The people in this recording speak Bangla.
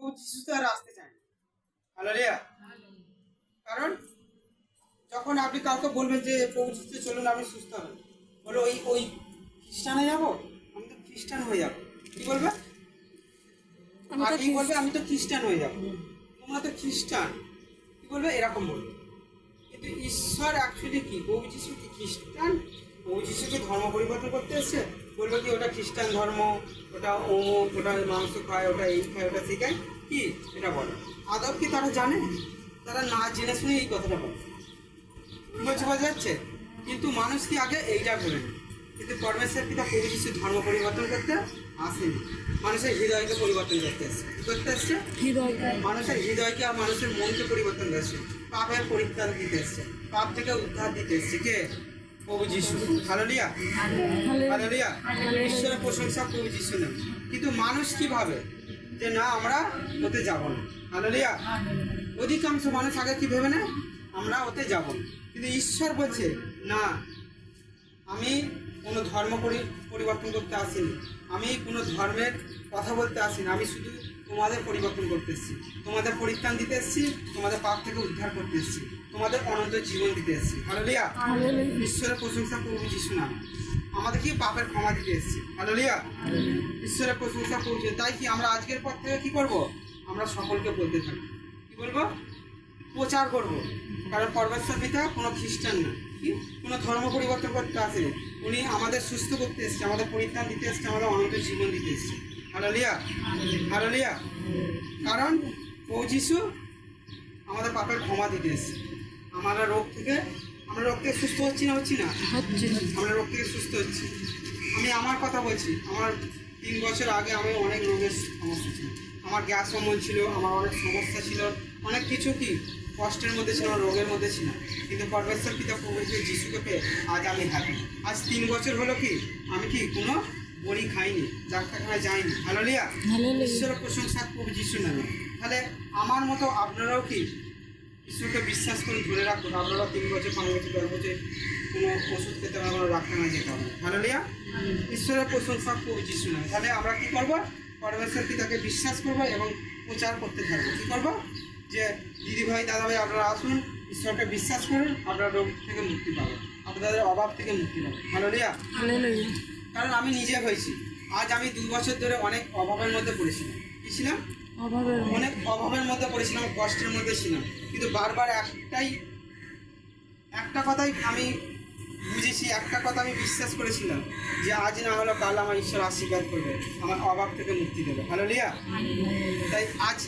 ও যিশু তো আর আসতে চায় না। হালেলুয়া। কারণ যখন আপনি কাউকে বলবেন যে প্রভু যিশু চলুন আপনি সুস্থ হবেন বলো ওই ওই খ্রিস্টানে যাব? আমি তো খ্রিস্টান হয়ে যাব। কি বলবে? আমি তো বলবে আমি তো খ্রিস্টান হয়ে যাব। তোমরা তো খ্রিস্টান। কি বলবে? এরকম বলবে। কিন্তু ঈশ্বর অ্যাকচুয়ালি কি? প্রভু যিশু কি খ্রিস্টান? প্রভু যিশু কি ধর্ম পরিবর্তন করতে এসছে? বলবে কি ওটা খ্রিস্টান ধর্ম ওটা অমুক ওটা মাংস খায় ওটা এই খায় ওটা সেই খায়। কি? এটা বলে। আদব কি তারা জানে? তারা না জেনে শুনে এই কথাটা বলে। বলছে বোঝা যাচ্ছে? কিন্তু মানুষ কি আগে এইটা ভেবে। কিন্তু পরমেশ্বর পিতা প্রভু যিশু ধর্ম পরিবর্তন করতে আসেনি? মানুষের হৃদয়কে পরিবর্তন করতে এসছে। কি করতে এসছে? হৃদয় মানুষের হৃদয়কে আর মানুষের মনকে পরিবর্তন করছে। পাপের পরিত্রাণ দিতে এসছে। পাপ থেকে উদ্ধার দিতে এসছে। কে? প্রভু যিশু। হালেলুয়া। হালেলুয়া। ঈশ্বরের প্রশংসা প্রভু যিশু নেন কিন্তু মানুষ কি ভাবে যে না আমরা ওতে যাব না। হালেলুয়া। অধিকাংশ মানুষ আগে কি ভেবে না আমরা ওতে যাব না। কিন্তু ঈশ্বর বলছে না আমি কোনো ধর্ম পরি- পরিবর্তন করতে আসিনি। আমি কোনো ধর্মের কথা বলতে আসিনি। আমি শুধু তোমাদের পরিবর্তন করতে এসেছি। তোমাদের পরিত্রাণ দিতে এসেছি তোমাদের পাপ থেকে উদ্ধার করতে এসেছি তোমাদের অনন্ত জীবন দিতে এসেছি। হালেলুয়া। ঈশ্বরের প্রশংসা প্রভু যিশু নাম। আমাদের কি পাপের ক্ষমা দিতে এসেছি? হালেলুয়া। ঈশ্বরের প্রশংসা প্রভু তাই কি আমরা আজকের পর থেকে কি করব? আমরা সকলকে বলতে থাকি কি বলব? প্রচার করব। কারণ পরমেশ্বর পিতা কোনো খ্রিস্টান না। কি? কোনো ধর্ম পরিবর্তন করতে আসেনি। উনি আমাদের সুস্থ করতে এসছে আমাদের পরিত্রাণ দিতে এসছে আমাদের অনন্ত জীবন দিতে এসছে। হারালিয়া হারালিয়া কারণ ও যিশু আমাদের পাপের ক্ষমা দিতে এসছে। আমরা রোগ থেকে আমরা রোগ থেকে সুস্থ হচ্ছি না হচ্ছি না? আমরা রোগ থেকে সুস্থ হচ্ছি। আমি আমার কথা বলছি। আমার তিন বছর আগে আমি অনেক রোগের সমস্যা ছিল আমার গ্যাস অম্বল ছিল আমার অনেক সমস্যা ছিল। অনেক কিছু কি? কষ্টের মধ্যে ছিল রোগের মধ্যে ছিল। কিন্তু পরমেশ্বর পিতা প্রভুকে যিশুকে পেয়ে আজ আমি হ্যাপি আজ তিন বছর হলো কি? আমি কি কোনো বড়ি খাইনি ডাক্তারখানায় যাইনি? হ্যালো লিয়া. ঈশ্বরের প্রশংসা প্রভু যিশু নামে। তাহলে আমার মতো আপনারাও কি ঈশ্বরকে বিশ্বাস করে ধরে রাখুন আপনারা তিন বছর পাঁচ বছর দশ বছর কোনো ওষুধ খেতে হবে না ডাক্তারখানায় যেতে হবে। হালেলুয়া। ঈশ্বরের প্রশংসা প্রভু যিশু নামে। তাহলে আমরা কি করব? পরমেশ্বর পিতাকে বিশ্বাস করব এবং প্রচার করতে থাকব। কি করব? যে দিদি ভাই দাদা ভাই আপনারা আসুন ঈশ্বরকে বিশ্বাস করুন আপনারা রোগ থেকে মুক্তি পাবেন। আপনাদের অভাব থেকে মুক্তি পাবেন। ভালো হালেলুয়া। কারণ আমি নিজে হয়েছি। আজ আমি দু বছর ধরে অনেক অভাবের মধ্যে পড়েছিলাম। কি ছিলাম? অনেক অভাবের মধ্যে পড়েছিলাম কষ্টের মধ্যে ছিলাম। কিন্তু বারবার একটাই একটা কথাই আমি বুঝেছি একটা কথা আমি বিশ্বাস করেছিলাম যে আজ না হলো কাল আমার ঈশ্বর আশীর্বাদ করবে আমার অভাব থেকে মুক্তি দেবে। ভালো লিয়া তাই আজ